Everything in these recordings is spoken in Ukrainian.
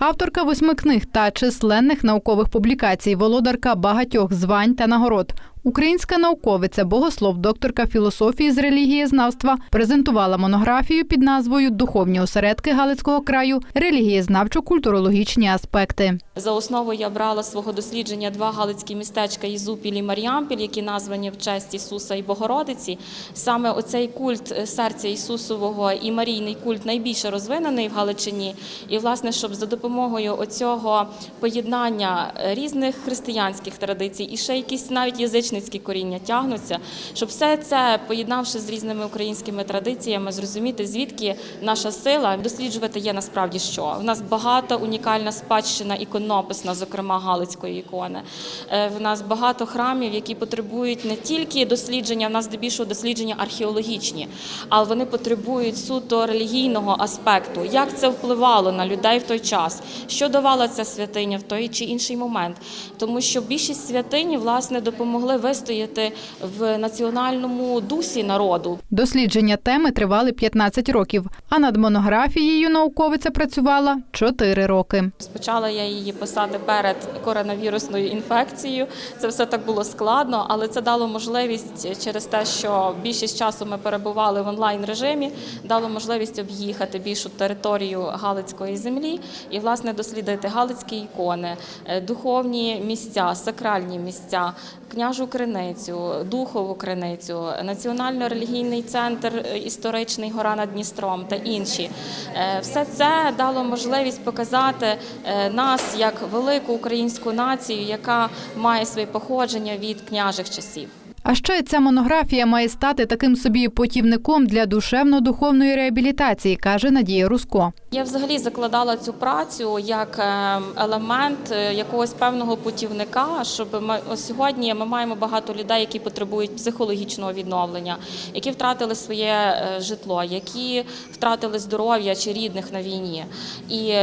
Авторка восьми книг та численних наукових публікацій, володарка багатьох звань та нагород. Українська науковиця, богослов, докторка філософії з релігієзнавства презентувала монографію під назвою Духовні осередки Галицького краю, релігієзнавчо-культурологічні аспекти. За основу я брала свого дослідження два галицькі містечка Ізупіль і Маріампіль, які названі в честь Ісуса і Богородиці. Саме оцей культ е, серця Ісусового і Марійний культ найбільше розвинений в Галичині. І, власне, щоб за допомогою оцього поєднання е, різних християнських традицій і ще якісь навіть язичницькі коріння тягнуться, щоб все це поєднавши з різними українськими традиціями, зрозуміти, звідки наша сила досліджувати є насправді що. У нас багата унікальна спадщина іконописна, зокрема Галицької ікони. Е, В нас багато храмів, які потребують не тільки дослідження, в нас здебільшого дослідження археологічні, але вони потребують суто релігійного аспекту. Як це впливало на людей в той час? Що давала ця святиня в той чи інший момент? Тому що більшість святині власне допомогли вистояти в національному дусі народу. Дослідження теми тривали 15 років, а над монографією науковиця працювала 4 роки. Розпочала я її писати перед коронавірусною інфекцією. Це все так було складно, але це дало можливість через те, що більшість часу ми перебували в онлайн режимі, дало можливість об'їхати більшу територію Галицької землі і власне дослідити галицькі ікони, е, духовні місця, сакральні місця, княжу криницю, духову криницю, національно-релігійний центр е, історичний гора над Дністром та інші. Е, Все це дало можливість показати е, нас як велику українську націю, яка має своє походження від княжих часів. А ще ця монографія має стати таким собі путівником для душевно-духовної реабілітації, каже Надія Руско. Я взагалі закладала цю працю як е, елемент е, якогось певного путівника, щоб ми сьогодні ми маємо багато людей, які потребують психологічного відновлення, які втратили своє е, житло, які втратили здоров'я чи рідних на війні. І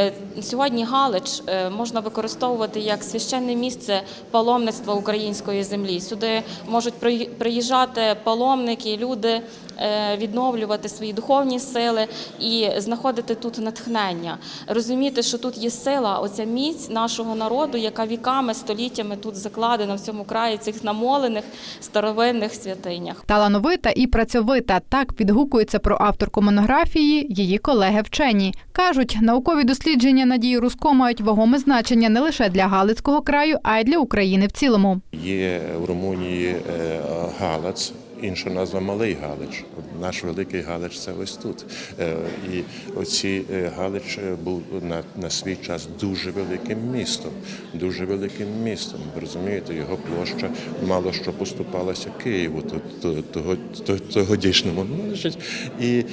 сьогодні Галич можна використовувати як священне місце паломництва української землі. Сюди можуть приїжджати паломники, люди відновлювати свої духовні сили і знаходити тут натхнення, розуміти, що тут є сила, оця міць нашого народу, яка віками, століттями тут закладена в цьому краї, цих намолених старовинних святинях. Талановита і працьовита так відгукується про авторку монографії її колеги вчені. Кажуть, наукові дослідження Надії Руско мають вагоме значення не лише для Галицького краю, а й для України в цілому. Є в Румунії е, Галац, інша назва Малий Галич. Наш великий Галич це ось тут. Е, І оці е, Галич е, був на, на свій час дуже великим містом. Дуже великим містом. Ви розумієте, його площа мало що поступалася Києву, то, то, того, то, тогодішньому. Ну, І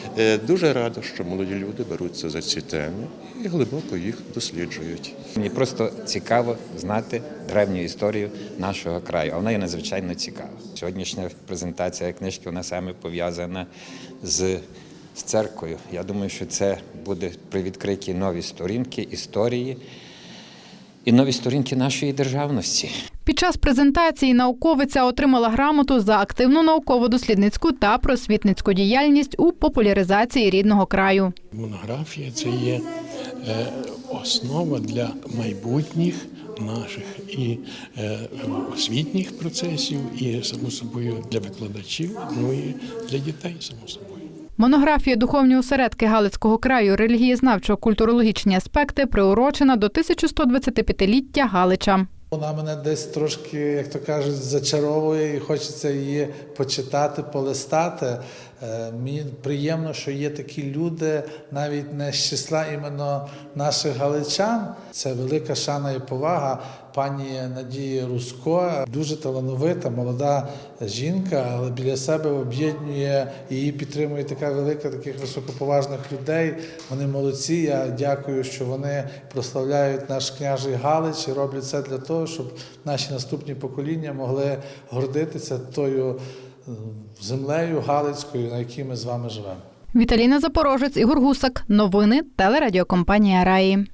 дуже радо, що молоді люди беруться за ці теми і глибоко їх досліджують. Мені просто цікаво знати древню історію нашого краю. А вона є надзвичайно цікава. Сьогоднішня презентація книжки вона саме пов'язана з, з церквою. Я думаю, що це буде при відкритті нові сторінки історії і нові сторінки нашої державності. Під час презентації науковиця отримала грамоту за активну науково-дослідницьку та просвітницьку діяльність у популяризації рідного краю. Монографія це є е, основа для майбутніх наших і е, освітніх процесів, і само собою для викладачів, ну і для дітей, само собою. Монографія Духовні осередки Галицького краю релігієзнавчо-культурологічні аспекти приурочена до 1125-ліття Галича. Вона мене десь трошки, як то кажуть, зачаровує і хочеться її почитати, полистати. Е, Мені приємно, що є такі люди, навіть не з числа іменно наших галичан. Це велика шана і повага пані Надії Руско. Дуже талановита, молода жінка, але біля себе об'єднує її підтримує така велика таких високоповажних людей. Вони молодці. Я дякую, що вони прославляють наш княжий Галич і роблять це для того, щоб наші наступні покоління могли гордитися тою землею Галицькою, на якій ми з вами живемо. Віталіна Запорожець, Ігор Гусак. Новини телерадіокомпанія Раї.